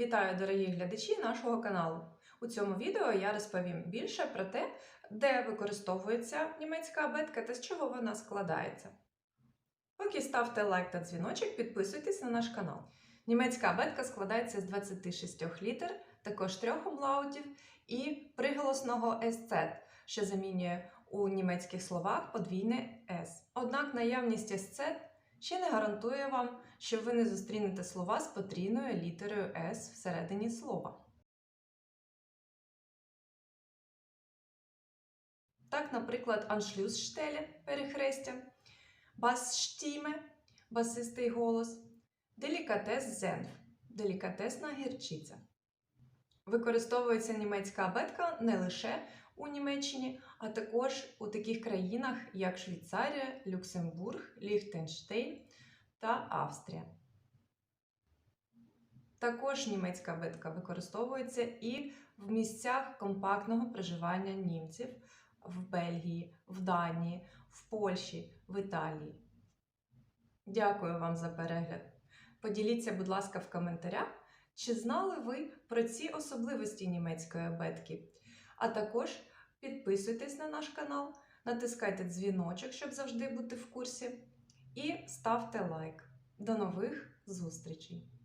Вітаю, дорогі глядачі нашого каналу. У цьому відео я розповім більше про те, де використовується німецька абетка та з чого вона складається. Поки ставте лайк та дзвіночок, підписуйтесь на наш канал. Німецька абетка складається з 26 літер, також трьох умлаутів і приголосного «СЦ», що замінює у німецьких словах подвійне «с». Однак наявність «СЦ» ще не гарантує вам, що ви не зустрінете слова з потрійною літерою С всередині слова. Так, наприклад, Anschlussstelle – перехрестя, Bassstimme – басистий голос, делікатес Senf – делікатесна гірчиця. Використовується німецька абетка не лише у Німеччині, а також у таких країнах, як Швейцарія, Люксембург, Ліхтенштейн та Австрія. Також німецька абетка використовується і в місцях компактного проживання німців в Бельгії, в Данії, в Польщі, в Італії. Дякую вам за перегляд. Поділіться, будь ласка, в коментарях, чи знали ви про ці особливості німецької абетки. А також підписуйтесь на наш канал, натискайте дзвіночок, щоб завжди бути в курсі, і ставте лайк. До нових зустрічей!